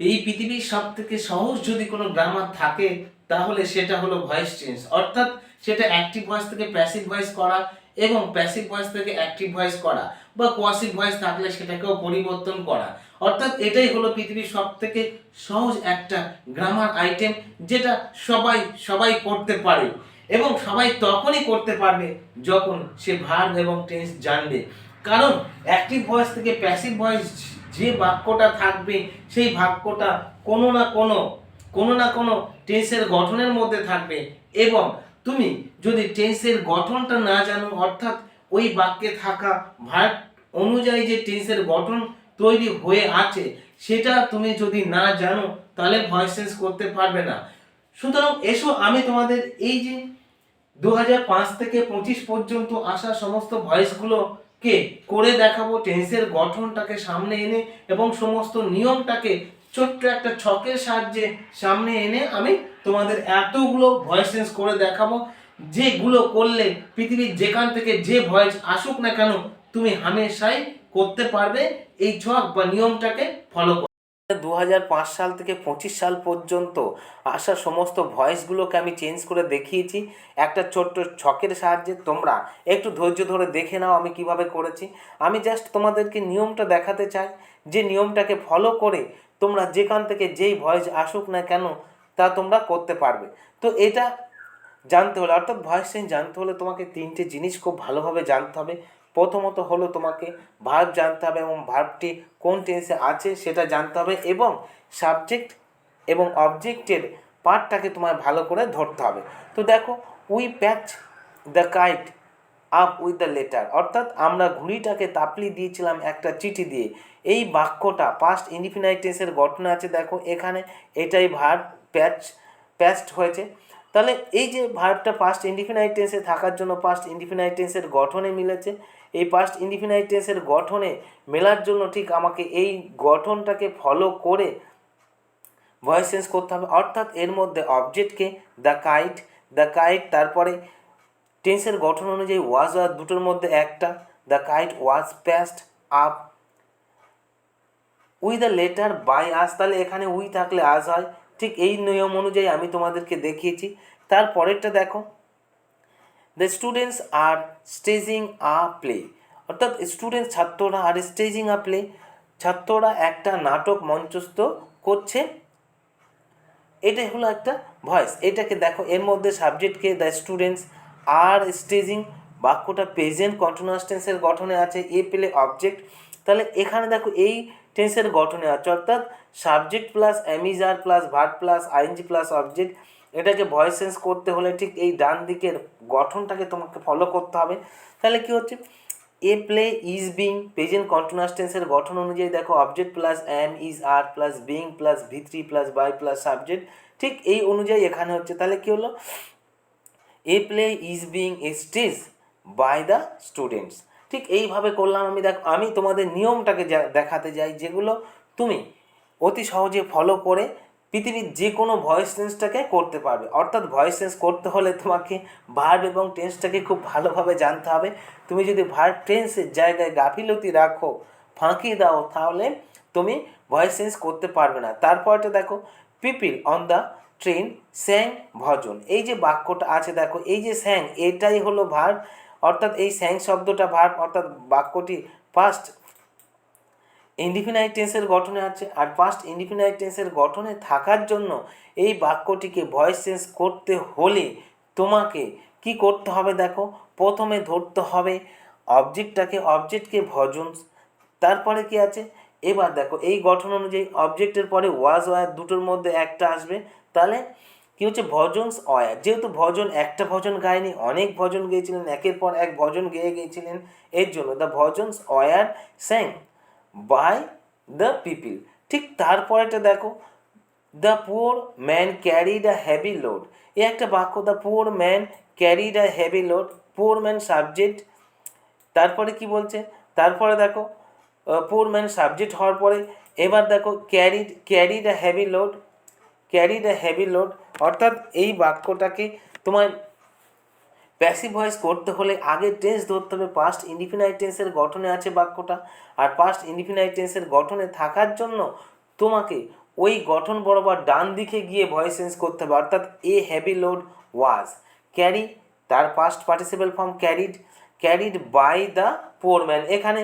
এই পৃথিবীর সব থেকে সহজ যদি কোনো গ্রামার থাকে, তাহলে সেটা হলো ভয়েস চেঞ্জ অর্থাৎ সেটা অ্যাক্টিভ ভয়েস থেকে প্যাসিভ ভয়েস করা এবং প্যাসিভ ভয়েস থেকে অ্যাক্টিভ ভয়েস করা বা কোয়াসিভ ভয়েস থাকলে সেটাকেও পরিবর্তন করা। অর্থাৎ এটাই হলো পৃথিবীর সব থেকে সহজ একটা গ্রামার আইটেম যেটা সবাই সবাই করতে পারে এবং সবাই তখনই করতে পারবে যখন সে ভার্ব এবং টেন্স জানবে। কারণ অ্যাক্টিভ ভয়েস থেকে প্যাসিভ ভয়েস যে বাক্যটা থাকবে, সেই বাক্যটা কোনো না কোনো কোনো না কোনো টেন্সের গঠনের মধ্যে থাকবে। এবং তুমি যদি টেন্সের গঠনটা না জানো, অর্থাৎ ওই বাক্যে থাকা ভার্ব অনুযায়ী যে টেন্সের গঠন তৈরি হয়ে আছে, সেটা তুমি যদি না জানো, তাহলে ভয়েস চেঞ্জ করতে পারবে না। সুতরাং এসো আমি তোমাদের এই যে দু থেকে পঁচিশ পর্যন্ত আসা সমস্ত ভয়েসগুলোকে করে দেখাবো টেন্সের গঠনটাকে সামনে এনে এবং সমস্ত নিয়মটাকে ছোট্ট একটা ছকের সাহায্যে সামনে এনে আমি তোমাদের এতগুলো ভয়েস চেঞ্জ করে দেখাবো। যেগুলো করলে পৃথিবীর যেখান থেকে যে ভয়েস আসুক না কেন, তুমি হামেশাই করতে পারবে। এই ছক বা নিয়মটাকে ফলো দু হাজার পাঁচ সাল থেকে পঁচিশ সাল পর্যন্ত আসা সমস্ত ভয়েসগুলোকে আমি চেঞ্জ করে দেখিয়েছি। একটা ছোট্ট ছকের সাহায্যে তোমরা একটু ধৈর্য ধরে দেখে নাও আমি কীভাবে করেছি। আমি জাস্ট তোমাদেরকে নিয়মটা দেখাতে চাই। যে নিয়মটাকে ফলো করে তোমরা যেখান থেকে যেই ভয়েস আসুক না কেন তা তোমরা করতে পারবে। তো এটা জানতে হলে, অর্থাৎ ভয়েস চেঞ্জ জানতে হলে তোমাকে তিনটে জিনিস খুব ভালোভাবে জানতে হবে। প্রথমত হলো তোমাকে ভার্ব জানতে হবে এবং ভার্বটি কোন টেন্সে আছে সেটা জানতে হবে এবং সাবজেক্ট এবং অবজেক্টের পার্টটাকে তোমায় ভালো করে ধরতে হবে। তো দেখো we patch the kite up with the letter অর্থাৎ আমরা ঘুড়িটাকে তাপলি দিয়েছিলাম একটা চিঠি দিয়ে। এই বাক্যটা পাস্ট ইনডিফিনাইট টেন্সের গঠন আছে, দেখো, এখানে এটাই ভার্ব প্যাচ প্যাচড হয়েছে। তাহলে এই যে ভার্বটা পাস্ট ইনডিফিনাইট টেন্সে থাকার জন্য পাস্ট ইনডিফিনাইট টেন্সের গঠনে মিলেছে এই পাস্ট ইনডিফিনাইট টেন্সের গঠনে মেলার জন্য ঠিক আমাকে এই গঠনটাকে ফলো করে ভয়েস চেঞ্জ করতে হবে। অর্থাৎ এর মধ্যে অবজেক্টকে দ্য কাইট দ্য কাইট তারপরে টেন্সের গঠন অনুযায়ী ওয়াজ আর দুটোর মধ্যে একটা the kite was past up we the letter by us তাহলে এখানে উই থাকলে আজ হয়। ঠিক এই নিয়ম অনুযায়ী আমি তোমাদেরকে দেখিয়েছি। তারপরেরটা দেখো। The students are staging a play অর্থাৎ স্টুডেন্ট ছাত্ররা আর স্টেজিং আ প্লে ছাত্ররা একটা নাটক মঞ্চস্থ করছে। এটাই হলো একটা ভয়েস এটাকে দেখো, এর মধ্যে সাবজেক্টকে দ্য স্টুডেন্টস আর স্টেজিং বাক্যটা প্রেজেন্ট কন্টিনিউয়াস টেন্সের গঠনে আছে, এ পেলে অবজেক্ট তাহলে এখানে দেখো, এই টেন্সের গঠনে আছে। অর্থাৎ subject plus am is are plus verb plus ING plus object এটাকে ভয়েস চেঞ্জ করতে হলে ঠিক এই ডান দিকের গঠনটাকে তোমাকে ফলো করতে হবে। তাহলে কি হচ্ছে? A play is being present continuous টেন্সের গঠন অনুযায়ী দেখো object plus am is are plus being plus V three plus by plus subject ঠিক এই অনুযায়ী এখানে হচ্ছে। তাহলে কি হলো? A play is being stage by the students ঠিক এইভাবে করলাম আমি। দেখ, আমি তোমাদের নিয়মটাকে দেখাতে যাই, যেগুলো তুমি অতি সহজে ফলো করে পৃথিবীর যে কোনো ভয়েস চেঞ্জটাকে করতে পারবে। অর্থাৎ ভয়েস চেঞ্জ করতে হলে তোমাকে ভার্ব এবং টেন্সটাকে খুব ভালোভাবে জানতে হবে। তুমি যদি ভার্ব টেন্সের জায়গায় গাফিলতি রাখো, ফাঁকি দাও, তাহলে তুমি ভয়েস চেঞ্জ করতে পারবে না। তারপরটা দেখো people on the train sang bhajan এই যে বাক্যটা আছে দেখো, এই যে স্যাং এটাই হলো ভার্ব অর্থাৎ এই স্যাং শব্দটা ভার্ব অর্থাৎ বাক্যটি ফার্স্ট ইনডিফিনাইট টেন্সের গঠনে আছে। আর পাস্ট ইনডিফিনাইট টেন্সের গঠনে থাকার জন্য এই বাক্যটিকে ভয়েস চেঞ্জ করতে হলে তোমাকে কি করতে হবে দেখো? প্রথমে ধরতে হবে অবজেক্টটাকে অবজেক্টকে ভজন তারপরে কি আছে? এবার দেখো, এই গঠন অনুযায়ী অবজেক্টের পরে ওয়াজ ওয়ার দুটোর মধ্যে একটা আসবে। তাহলে কি হচ্ছে? ভজনস অয়ার যেহেতু ভজন একটা ভজন গায়নি অনেক ভজন গেয়েছিলেন, একের পর এক ভজন গেয়ে গিয়েছিলেন এর জন্য the bhajans were sang by the people ঠিক তারপরেটা দেখো the poor man carried a heavy load এ একটা বাক্য the poor man carried a heavy load poor man subject তারপরে কি বলছে? তারপরে দেখো পুয়ার ম্যান সাবজেক্ট হওয়ার পরে এবার দেখো carried carried a heavy load carried a heavy load অর্থাৎ এই বাক্যটাকে তোমার প্যাসিভ ভয়েস করতে হলে আগে টেন্স ধরতে হবে। পাস্ট ইনডিফিনাইট টেন্সের গঠনে আছে বাক্যটা। আর পাস্ট ইনডিফিনাইট টেন্সের গঠনে থাকার জন্য তোমাকে ওই গঠন বরাবর ডান দিকে গিয়ে ভয়েস চেঞ্জ করতে হবে। অর্থাৎ a heavy load was carry তার past participle form carried carried by the poor man এখানে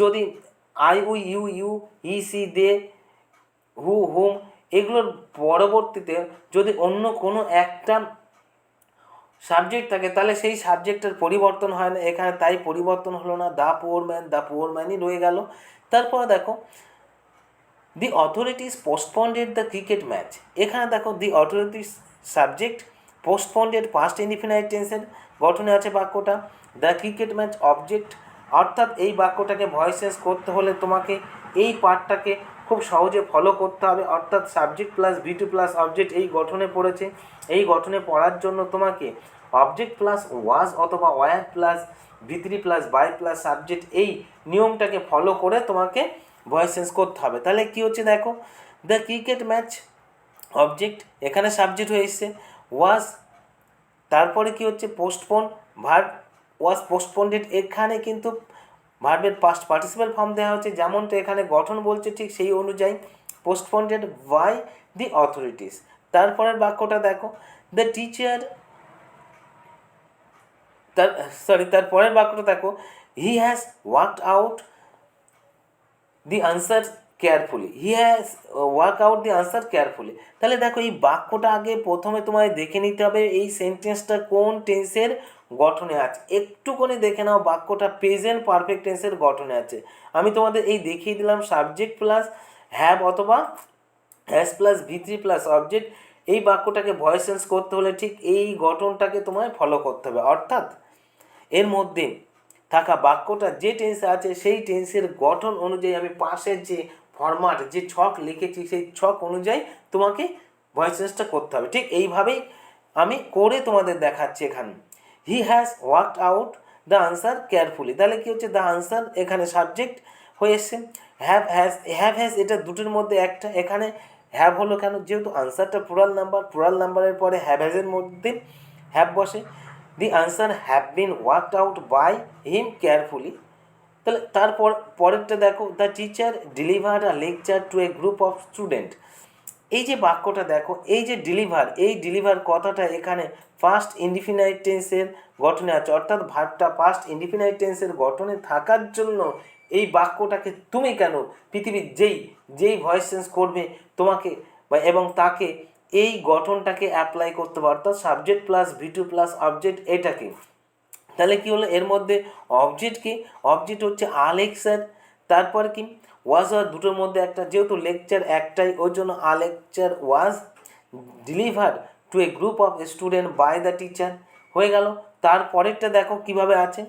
যদি I we you you he she they who whom এগুলোর পরবর্তীতে যদি অন্য কোনো একটা সাবজেক্ট থাকে, তাহলে সেই সাবজেক্টের পরিবর্তন হয় না। এখানে তাই পরিবর্তন হলো না the poor man the poor ম্যানই রয়ে গেল। তারপর দেখো the authorities postponed the cricket match এখানে দেখো the authorities subject postponed past indefinite টেন্সের গঠনে আছে বাক্যটা। দ্য ক্রিকেট ম্যাচ অবজেক্ট অর্থাৎ এই বাক্যটাকে ভয়েস চেঞ্জ করতে হলে তোমাকে এই পার্টটাকে খুব সহজে ফলো করতে হবে। অর্থাৎ subject plus V two plus object এই গঠনে পড়েছে। এই গঠনে পড়ার জন্য তোমাকে অবজেক্ট প্লাস ওয়াজ অথবা were plus V three plus by plus subject এই নিয়মটাকে ফলো করে তোমাকে ভয়েস চেঞ্জ করতে হবে। তাহলে কী হচ্ছে দেখো দ্য ক্রিকেট ম্যাচ অবজেক্ট এখানে সাবজেক্ট হয়ে এসছে। ওয়াজ তারপরে কি হচ্ছে পোস্টপোন ভার্ব ওয়াজ পোস্টপন্ডেড এখানে কিন্তু ভার্বের পাস্ট পার্টিসিপাল ফর্ম দেওয়া হচ্ছে যেমনটা এখানে গঠন বলছে ঠিক সেই অনুযায়ী পোস্টপন্ডেড বাই দি অথরিটিস তারপরের বাক্যটা দেখো। দ্য টিচার তার সরি তার পরের বাক্যটা দেখো। He has worked out the answer carefully he has work out the answer carefully তাহলে দেখো, এই বাক্যটা আগে প্রথমে তোমায় দেখে নিতে হবে, এই সেন্টেন্সটা কোন টেন্সের গঠনে আছে। একটুখানি দেখে নাও, বাক্যটা প্রেজেন্ট পারফেক্ট টেন্সের গঠনে আছে। আমি তোমাদের এই দেখিয়ে দিলাম সাবজেক্ট প্লাস হ্যাভ অথবা has plus V three plus object এই বাক্যটাকে ভয়েস চেঞ্জ করতে হলে ঠিক এই গঠনটাকে তোমায় ফলো করতে হবে। অর্থাৎ, এর মধ্যে থাকা বাক্যটা যে টেন্সে আছে, সেই টেন্সের গঠন অনুযায়ী আমি পাশের যে ফরম্যাট যে ছক লিখেছি, সেই ছক অনুযায়ী তোমাকে ভয়েস চেঞ্জটা করতে হবে। ঠিক এইভাবেই আমি করে তোমাদের দেখাচ্ছি এখানে। He has worked out the answer carefully তাহলে কী হচ্ছে? দ্য আনসার এখানে সাবজেক্ট হয়ে এসছে। হ্যাভ হ্যাজ হ্যাভ হ্যাজ এটা দুটোর মধ্যে একটা। এখানে হ্যাভ হলো কেন? যেহেতু আনসারটা পুরাল নাম্বার পুরাল নাম্বারের পরে হ্যাভ হ্যাজের মধ্যে হ্যাভ বসে। The answer have been worked out by him carefully তাহলে তারপর পরেরটা দেখো the teacher deliver a lecture to a group of student এই যে বাক্যটা দেখো, এই যে ডেলিভার এই ডেলিভার কথাটা এখানে ফার্স্ট ইনডিফিনাইট টেন্সের গঠনে আছে, অর্থাৎ ভার্বটা ফার্স্ট ইনডিফিনাইট টেন্সের গঠনে থাকার জন্য এই বাক্যটাকে তুমি কেন পৃথিবীর যেই যেই ভয়েস চেঞ্জ করবে তোমাকে বা এবং তাকে এই গঠনটাকে অ্যাপ্লাই করতে হবে, অর্থাৎ subject plus V two plus object এটাকে। তাহলে কি হলো? এর মধ্যে অবজেক্ট কি? অবজেক্ট হচ্ছে আলেক্সার। তারপর কি? ওয়াজ আর দুটোর মধ্যে একটা, যেহেতু লেকচার একটাই, ওই জন্য a lecture was deliver to a group of student by the teacher হয়ে গেল। তারপরেরটা দেখো কীভাবে আছে।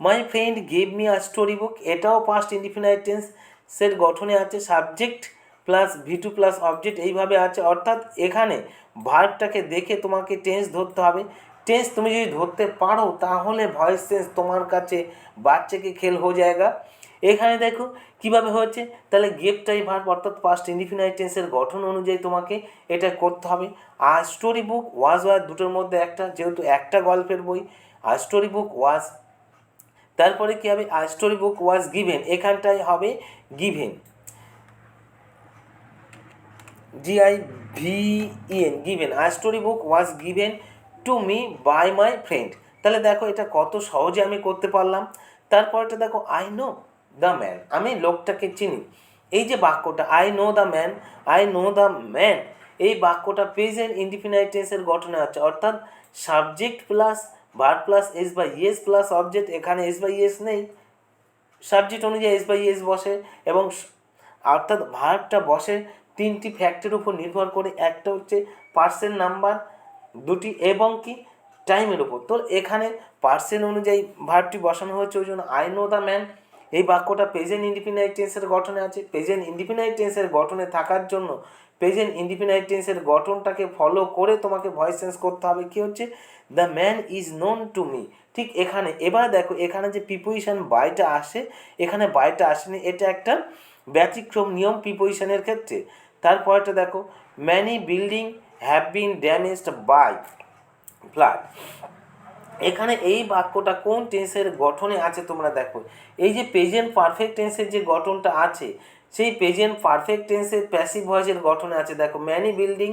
My friend gave me a story book এটাও পাস্ট ইনডিফিনাইট টেন্সের গঠনে আছে। Subject plus V two plus object এইভাবে আছে। অর্থাৎ এখানে ভার্বটাকে দেখে তোমাকে টেন্স ধরতে হবে। টেন্স তুমি যদি ধরতে পারো, তাহলে ভয়েস টেন্স তোমার কাছে বাচ্চাকে খেল হয়ে যায়গা। এখানে দেখো কীভাবে হচ্ছে তাহলে গেপটাই ভার্ব অর্থাৎ পাস্ট ইনডিফিনাইট টেন্সের গঠন অনুযায়ী তোমাকে এটা করতে হবে। আর স্টোরি বুক ওয়াজ ওয়াজ দুটোর মধ্যে একটা, যেহেতু একটা গল্পের বই, আর স্টোরি বুক ওয়াজ তারপরে কী হবে? আর স্টোরি বুক ওয়াজ গিভেন এখানটায় হবে given G I V E N given R story book was given to me by my friend তাহলে দেখো এটা কত সহজে আমি করতে পারলাম। তারপরটা দেখো আই নো দ্য ম্যান আমি লোকটাকে চিনি। এই যে বাক্যটা I know the man I know the man এই বাক্যটা প্রেজেন্ট ইনডিফিনাইট টেন্সের গঠনে আছে। অর্থাৎ subject plus verb plus s by es plus object এখানে এস বাই ইয়েস নেই। সাবজেক্ট অনুযায়ী এস বাই ইয়েস বসে এবং অর্থাৎ ভার্বটা বসে তিনটি ফ্যাক্টের উপর নির্ভর করে। একটা হচ্ছে পার্সেন্ট নাম্বার দুটি এবং কি টাইমের উপর। তো এখানে পার্সেন্ট অনুযায়ী ভার্বটি বসানো হয়েছে, ওই জন্য আই নো দ্য ম্যান এই বাক্যটা প্রেজেন্ট ইন্ডিপেন্ডেন্ট টেন্সের গঠনে আছে। প্রেজেন্ট ইন্ডিপেন্ডেন্ট টেন্সের গঠনে থাকার জন্য প্রেজেন্ট ইন্ডিপেন্ডেন্ট টেন্সের গঠনটাকে ফলো করে তোমাকে ভয়েস চেঞ্জ করতে হবে। কি হচ্ছে? The man is known to me ঠিক এখানে, এবার দেখো, এখানে যে প্রিপোজিশন বাইটা আসে, এখানে বাইটা আসেনি, এটা একটা ব্যতিক্রম নিয়ম প্রিপোজিশনের ক্ষেত্রে। তারপরটা দেখো many building have been damaged by flood এখানে এই বাক্যটা কোন টেন্সের গঠনে আছে তোমরা দেখো। এই যে প্রেজেন্ট পারফেক্ট টেন্সের যে গঠনটা আছে, সেই প্রেজেন্ট পারফেক্ট টেন্সের প্যাসিভ ভয়েসের গঠনে আছে। দেখো ম্যানি বিল্ডিং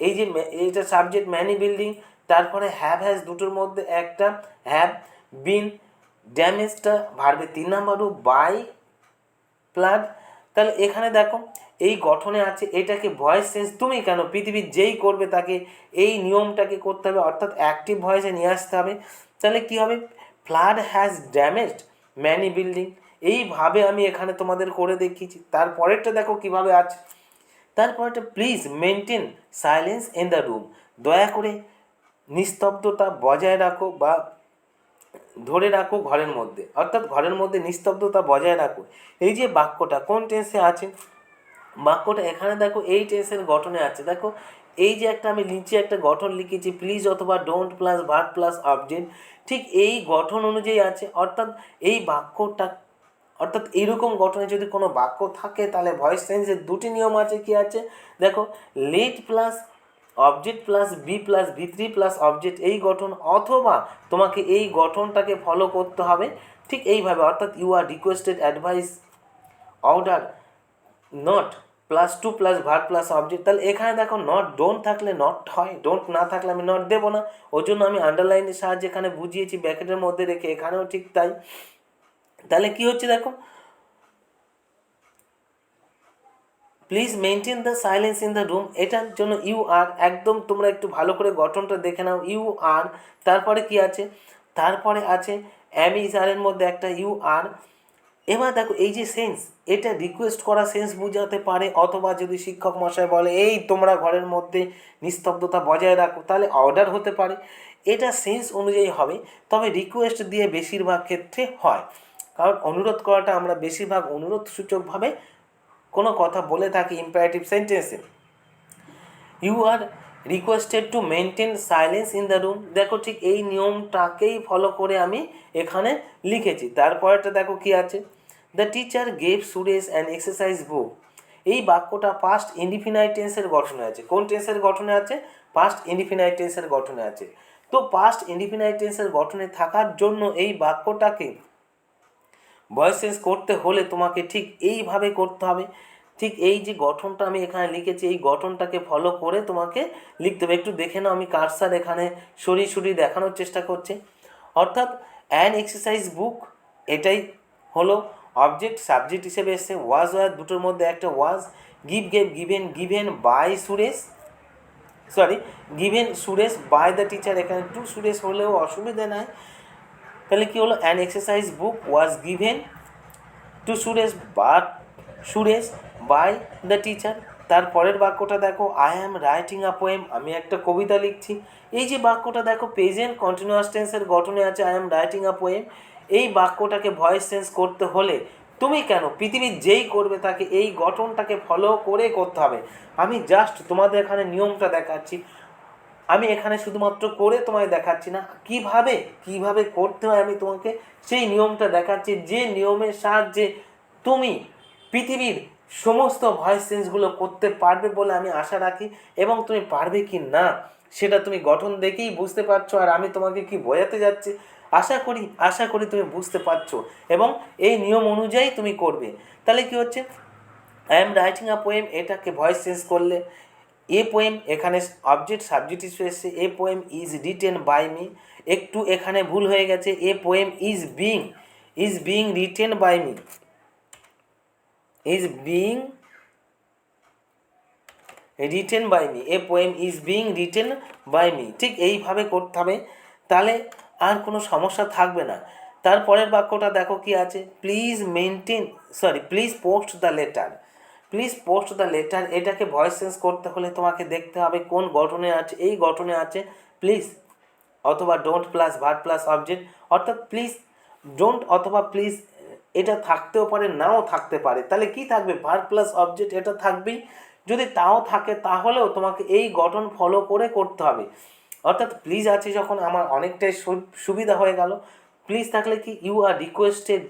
এই যে এইটা সাবজেক্ট ম্যানি বিল্ডিং তারপরে হ্যাভ হ্যাজ দুটোর মধ্যে একটা হ্যাভ বিন ড্যামেজটা ভার্বে তিন নাম্বারও বাই প্লাড তাহলে এখানে দেখো এই গঠনে আছে, এটাকে ভয়েস সেন্স তুমি কেন? পৃথিবীর যেই করবে তাকে এই নিয়মটাকে করতে হবে, অর্থাৎ অ্যাক্টিভ ভয়েসে নিয়ে আসতে হবে। তাহলে কি হবে? Flood has damaged many building এইভাবে আমি এখানে তোমাদের করে দেখিয়েছি। তারপরেরটা দেখো কীভাবে আছে। তারপরেরটা please maintain silence in the room দয়া করে নিস্তব্ধতা বজায় রাখো বা ধরে রাখো ঘরের মধ্যে। অর্থাৎ ঘরের মধ্যে নিস্তব্ধতা বজায় রাখো। এই যে বাক্যটা, কোন টেন্সে আছে? বাক্যটা এখানে দেখো, এই টেন্সের গঠনে আছে। দেখো, এই যে একটা আমি নিচে একটা গঠন লিখেছি প্লিজ অথবা don't plus verb plus object ঠিক এই গঠন অনুযায়ী আছে। অর্থাৎ এই বাক্যটা, অর্থাৎ এইরকম গঠনে যদি কোনো বাক্য থাকে, তাহলে ভয়েস সেন্সের দুটি নিয়ম আছে, কি আছে? দেখো let plus object plus be plus V three plus object এই গঠন, অথবা তোমাকে এই গঠনটাকে ফলো করতে হবে। ঠিক এইভাবে, অর্থাৎ you are requested advise order not plus to plus verb plus object তাহলে এখানে দেখো নট ডোন্ট থাকলে নট হয় ডোন্ট না থাকলে আমি নট দেবো না। ওই জন্য আমি আন্ডারলাইনের সাহায্যে এখানে বুঝিয়েছি ব্যাকেটের মধ্যে রেখে, এখানেও ঠিক তাই। তাহলে কি হচ্ছে দেখো? Please maintain the silence in the room এটার জন্য ইউ আর একদম তোমরা একটু ভালো করে গঠনটা দেখে নাও। ইউ আর তারপরে কি আছে? তারপরে আছে অ্যামিজারের মধ্যে একটা ইউ আর এবার দেখো, এই যে সেন্স এটা রিকোয়েস্ট করা সেন্স বোঝাতে পারে, অথবা যদি শিক্ষক মশাই বলে, এই তোমরা ঘরের মধ্যে নিস্তব্ধতা বজায় রাখো, তাহলে অর্ডার হতে পারে। এটা সেন্স অনুযায়ী হবে, তবে রিকোয়েস্ট দিয়ে বেশিরভাগ ক্ষেত্রে হয়। কারণ অনুরোধ করাটা আমরা বেশিরভাগ অনুরোধ সূচকভাবে কোনো কথা বলে থাকি ইম্পারেটিভ সেন্টেন্সে you are requested to maintain silence in the room দেখো, ঠিক এই নিয়মটাকেই ফলো করে আমি এখানে লিখেছি। তারপরেটা দেখো কি আছে? The teacher gave Suresh an exercise book এই বাক্যটা পাস্ট ইন্ডিফিনাইট টেন্সের গঠনে আছে। কোন টেন্সের গঠনে আছে? পাস্ট ইন্ডিফিনাইট টেন্সের গঠনে আছে। তো পাস্ট ইন্ডিফিনাইট টেন্সের গঠনে থাকার জন্য এই বাক্যটাকে ভয়েস চেঞ্জ করতে হলে তোমাকে ঠিক এইভাবে করতে হবে। ঠিক এই যে গঠনটা আমি এখানে লিখেছি, এই গঠনটাকে ফলো করে তোমাকে লিখতে হবে। একটু দেখে নাও, আমি কারসার এখানে সরিয়ে সরিয়ে দেখানোর চেষ্টা করছি। অর্থাৎ অ্যান এক্সারসাইজ বুক এটাই হলো অবজেক্ট সাবজেক্ট হিসেবে এসছে ওয়াজ ওয়ার দুটোর মধ্যে একটা was give gave given given by Suresh sorry given Suresh by the teacher এখানে টু সুরেশ হলেও অসুবিধা নাই। তাহলে কী হলো? An exercise book was given to Suresh বা সুরেশ বাই দ্য টিচার তারপরের বাক্যটা দেখো I am writing a poem আমি একটা কবিতা লিখছি। এই যে বাক্যটা দেখো প্রেজেন্ট কন্টিনিউয়াস টেন্সের গঠনে আছে I am writing a poem এই বাক্যটাকে ভয়েস চেঞ্জ করতে হলে তুমি কেন? পৃথিবীর যেই করবে তাকে এই গঠনটাকে ফলো করে করতে হবে। আমি জাস্ট তোমাদের এখানে নিয়মটা দেখাচ্ছি। আমি এখানে শুধুমাত্র করে তোমায় দেখাচ্ছি না, কীভাবে কীভাবে করতে হয় আমি তোমাকে সেই নিয়মটা দেখাচ্ছি। যে নিয়মের সাহায্যে তুমি পৃথিবীর সমস্ত ভয়েস চেঞ্জগুলো করতে পারবে বলে আমি আশা রাখি এবং তুমি পারবে কি না, সেটা তুমি গঠন দেখেই বুঝতে পারছ। আর আমি তোমাকে কি বোঝাতে যাচ্ছি? আশা করি আশা করি তুমি বুঝতে পারছ এবং এই নিয়ম অনুযায়ী তুমি করবে। তাহলে কি হচ্ছে? I am writing a poem এটাকে ভয়েস চেঞ্জ করলে, এ পোয়েম এখানে অবজেক্ট সাবজেক্ট হিসেবে এসছে, a poem is written by me একটু এখানে ভুল হয়ে গেছে, a poem is being is being written by me is being written by me a poem is being written by me ঠিক এইভাবে করতে হবে। তাহলে আর কোনো সমস্যা থাকবে না। তারপরের বাক্যটা দেখো কি আছে। Please maintain sorry please post the letter please post the letter এটাকে ভয়েস চেঞ্জ করতে হলে তোমাকে দেখতে হবে কোন গঠনে আছে, এই গঠনে আছে প্লিজ অথবা don't plus verb plus object অর্থাৎ প্লিজ ডোন্ট অথবা প্লিজ এটা থাকতেও পারে, নাও থাকতে পারে। তাহলে কি থাকবে? ভার প্লাস অবজেক্ট এটা থাকবেই। যদি তাও থাকে তাহলেও তোমাকে এই গঠন ফলো করে করতে হবে। অর্থাৎ প্লিজ আছে যখন আমার অনেকটাই সুবিধা হয়ে গেল। প্লিজ থাকলে কি you are requested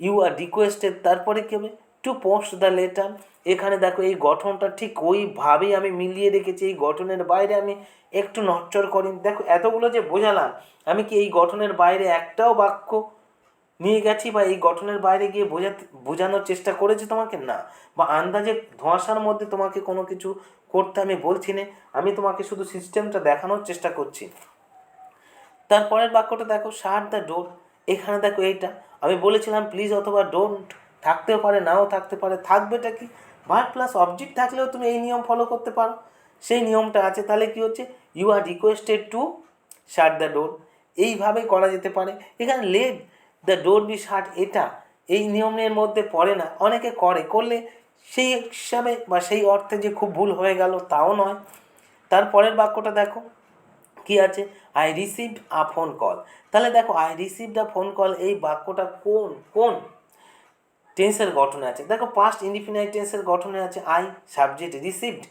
you are requested তারপরে কি হবে? টু পোস্ট দ্য লেটার এখানে দেখো এই গঠনটা ঠিক ওইভাবেই আমি মিলিয়ে রেখেছি, এই গঠনের বাইরে আমি একটু নচ্চর করি দেখো এতগুলো যে বোঝালাম, আমি কি এই গঠনের বাইরে একটাও বাক্য নিয়ে গেছি বা এই গঠনের বাইরে গিয়ে বোঝাতে, বোঝানোর চেষ্টা করেছি তোমাকে? না। বা আন্দাজে ধোঁয়াশার মধ্যে তোমাকে কোনো কিছু করতে আমি বলছি না। আমি তোমাকে শুধু সিস্টেমটা দেখানোর চেষ্টা করছি। তারপরের বাক্যটা দেখো শার্ট দ্য ডোর এখানে দেখো এইটা। আমি বলেছিলাম প্লিজ অথবা ডোন্ট থাকতেও পারে, নাও থাকতে পারে। থাকবেটা কি? ভার্ব প্লাস অবজেক্ট থাকলেও তুমি এই নিয়ম ফলো করতে পারো। সেই নিয়মটা আছে, তাহলে কি হচ্ছে? You are requested to shut the door এইভাবেই করা যেতে পারে। এখানে let the door be shut এটা। এই নিয়মের মধ্যে পড়ে না। অনেকে করে। করলে সেই হিসাবে বা সেই অর্থে যে খুব ভুল হয়ে গেল তাও নয়। তারপরের বাক্যটা দেখো। কি আছে? I received a phone call তাহলে দেখো I received a phone call এই বাক্যটা কোন? কোন? টেন্সের গঠনে আছে। দেখো পাস্ট ইনডিফিনাইট টেন্সের গঠনে আছে আই সাবজেক্ট রিসিভড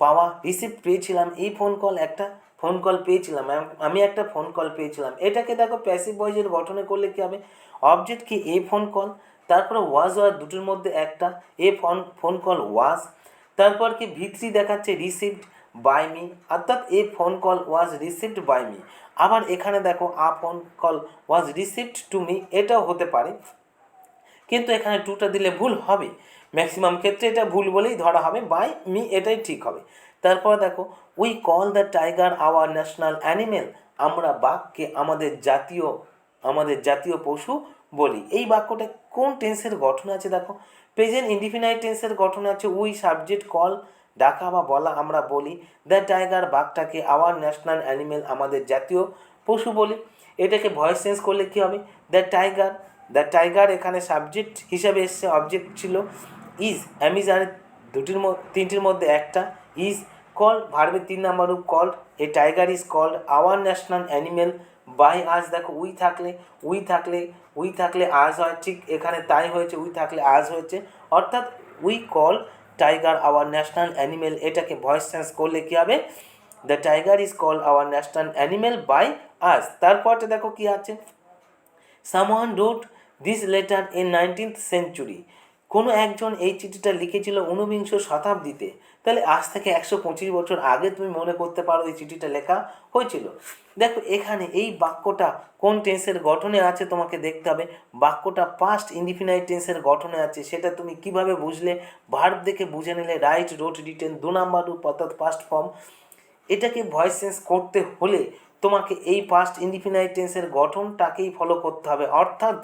পাওয়া রিসিভ পেয়েছিলাম। এই ফোন কল একটা ফোন কল পেয়েছিলাম, আমি একটা ফোন কল পেয়েছিলাম। এটাকে দেখো প্যাসিভ ভয়েসের গঠনে করলে কি হবে? অবজেক্ট কি? এ ফোন কল তারপরে ওয়াজ ওয়ার দুটোর মধ্যে একটা। A phone phone call was তারপর কি? ভিত্রি দেখাচ্ছে রিসিভড বাই মি অর্থাৎ a phone call was received by me আবার এখানে দেখো a phone call was received to me এটাও হতে পারে। কিন্তু এখানে টুটা দিলে ভুল হবে। ম্যাক্সিমাম ক্ষেত্রে এটা ভুল বলেই ধরা হবে। বাই মি এটাই ঠিক হবে। তারপর দেখো we call the tiger our national animal আমরা বাঘকে আমাদের জাতীয় আমাদের জাতীয় পশু বলি। এই বাক্যটা কোন টেন্সের গঠন আছে দেখো? প্রেজেন্ট ইন্ডিফিনাইট টেন্সের গঠন আছে উই সাবজেক্ট কল ডাকা বা বলা আমরা বলি। দ্য টাইগার বাঘটাকে আওয়ার ন্যাশনাল অ্যানিমেল আমাদের জাতীয় পশু বলি। এটাকে ভয়েস চেঞ্জ করলে কী হবে? দ্য টাইগার দ্য টাইগার এখানে সাবজেক্ট হিসাবে এসছে অবজেক্ট ছিল ইজ অ্যামিজার দুটির তিনটির মধ্যে একটা ইজ কল ভার্বের তিন নাম্বার রূপ called a tiger is called our national animal by us দেখো উই থাকলে উই থাকলে উই থাকলে আজ হয়, ঠিক এখানে তাই হয়েছে উই থাকলে আজ হয়েছে, অর্থাৎ we call tiger our national animal এটাকে ভয়েস চেঞ্জ করলে কী হবে? The tiger is called our national animal by us তারপরটা দেখো কি আছে? Someone wrote this letter in nineteenth century কোনো একজন এই চিঠিটা লিখেছিল ঊনবিংশ শতাব্দীতে। তাহলে আজ থেকে একশো পঁচিশ বছর আগে তুমি মনে করতে পারো এই চিঠিটা লেখা হয়েছিল। দেখো, এখানে এই বাক্যটা কোন টেন্সের গঠনে আছে তোমাকে দেখতে হবে। বাক্যটা পাস্ট ইনডিফিনাইট টেন্সের গঠনে আছে, সেটা তুমি কীভাবে বুঝলে? ভার্ব দেখে বুঝে নিলে রাইট রোট রিটেন দু নাম্বার রূপ অর্থাৎ পাস্ট ফর্ম এটাকে ভয়েস চেঞ্জ করতে হলে তোমাকে এই পাস্ট ইনডিফিনাইট টেন্সের গঠনটাকেই ফলো করতে হবে। অর্থাৎ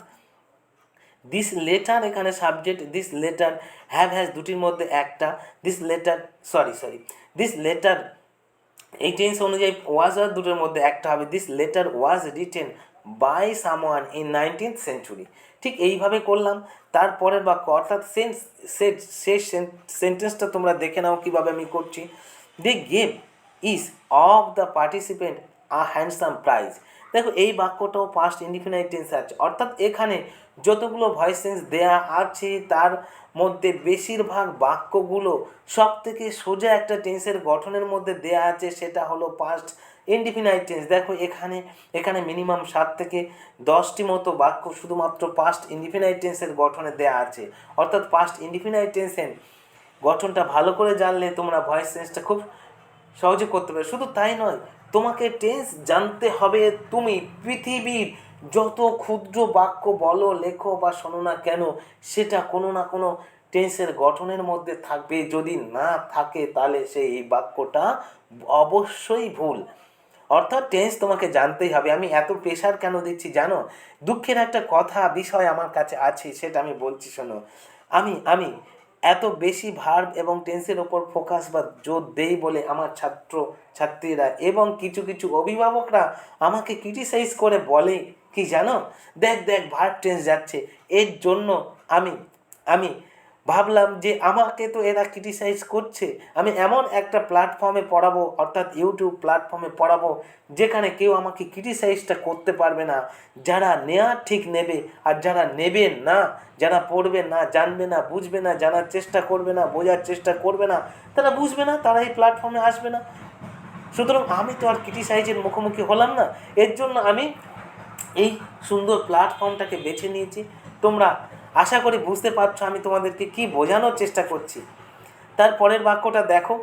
দিস লেটার এখানে subject this letter have has দুটির মধ্যে একটা। This letter sorry sorry this letter এই টেন্স অনুযায়ী ওয়াজ আর দুটোর মধ্যে একটা হবে। This letter was written by someone in nineteenth century ঠিক এইভাবে করলাম। তারপরের বাক্য, অর্থাৎ সেন্স শেষ সেন্টেন্সটা তোমরা দেখে নাও কীভাবে আমি করছি। They gave each of the participant a handsome prize দেখো, এই বাক্যটাও পাস্ট ইনডিফিনাইট টেন্স আছে। অর্থাৎ এখানে যতগুলো ভয়েস সেন্স দেয়া আছে, তার মধ্যে বেশিরভাগ বাক্যগুলো সব থেকে সোজা একটা টেন্সের গঠনের মধ্যে দেয়া আছে, সেটা হলো পাস্ট ইনডিফিনাইট টেন্স দেখো, এখানে এখানে মিনিমাম সাত থেকে দশটি মতো বাক্য শুধুমাত্র পাস্ট ইনডিফিনাইট টেন্সের গঠনে দেয়া আছে। অর্থাৎ পাস্ট ইনডিফিনাইট টেন্সের গঠনটা ভালো করে জানলে তোমরা ভয়েস সেন্সটা খুব সহজে করতে পারবে। শুধু তাই নয় তোমাকে টেন্স জানতে হবে তুমি পৃথিবীর যত ক্ষুদ্র বাক্য বলো, লেখো বা শোনো না কেন, সেটা কোনো না কোনো টেন্সের গঠনের মধ্যে থাকবে। যদি না থাকে তাহলে সেই বাক্যটা অবশ্যই ভুল। অর্থাৎ টেন্স তোমাকে জানতেই হবে। আমি এত প্রেশার কেন দিচ্ছি জানো? দুঃখের একটা কথা, বিষয় আমার কাছে আছে, সেটা আমি বলছি, শোনো। আমি আমি এত বেশি ভার্ব এবং টেন্সের ওপর ফোকাস বা জোর দেই বলে আমার ছাত্র, ছাত্রীরা এবং কিছু কিছু অভিভাবকরা আমাকে ক্রিটিসাইজ করে বলে, কি জানো? দেখ দেখ ভার্ব টেন্স যাচ্ছে। এর জন্য আমি আমি ভাবলাম যে আমাকে তো এরা ক্রিটিসাইজ করছে। আমি এমন একটা প্ল্যাটফর্মে পড়াবো, অর্থাৎ ইউটিউব প্ল্যাটফর্মে পড়াবো, যেখানে কেউ আমাকে ক্রিটিসাইজটা করতে পারবে না। যারা নেওয়ার ঠিক নেবে, আর যারা নেবে না, যারা পড়বে না, জানবে না, বুঝবে না, জানার চেষ্টা করবে না, বোঝার চেষ্টা করবে না, তারা বুঝবে না, তারা এই প্ল্যাটফর্মে আসবে না। সুতরাং আমি তো আর ক্রিটিসাইজের মুখোমুখি হলাম না। এর জন্য আমি এই সুন্দর প্ল্যাটফর্মটাকে বেছে নিয়েছি। তোমরা আশা করি বুঝতে পারছ আমি তোমাদেরকে কি বোঝানোর চেষ্টা করছি। তারপরের বাক্যটা দেখো।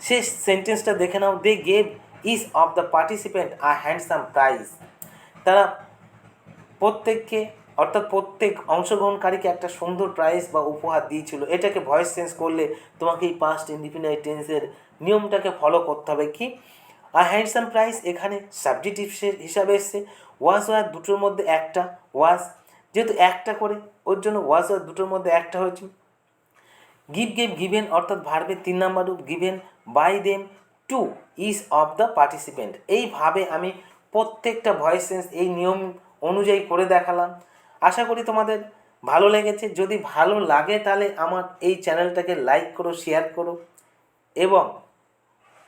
শেষ সেন্টেন্সটা দেখে নাও। They gave each of the participant a handsome prize তারা প্রত্যেককে, অর্থাৎ প্রত্যেক অংশগ্রহণকারীকে একটা সুন্দর প্রাইজ বা উপহার দিয়েছিল। এটাকে ভয়েস চেঞ্জ করলে তোমাকে এই পাস্ট ইনডিফিনাইট টেন্সের নিয়মটাকে ফলো করতে হবে। কি? আর হ্যান্ডসাম প্রাইস এখানে সাবজেক্টিভ হিসাবে এসছে। ওয়াজ ওয়ার দুটোর মধ্যে একটা। ওয়াজ যেহেতু একটা করে ওর জন্য ওয়াজ ওয়ার দুটোর মধ্যে একটা হয়েছে। গিভ গেম গিভেন অর্থাৎ ভার্বের তিন নাম্বার রূপ given by them to each of the participant এইভাবে আমি প্রত্যেকটা ভয়েস সেন্স এই নিয়ম অনুযায়ী করে দেখালাম। আশা করি তোমাদের ভালো লেগেছে। যদি ভালো লাগে তাহলে আমার এই চ্যানেলটাকে লাইক করো শেয়ার করো এবং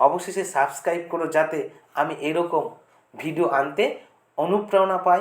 অবশেষে সাবস্ক্রাইব করো যাতে আমি এরকম ভিডিও আনতে অনুপ্রেরণা পাই।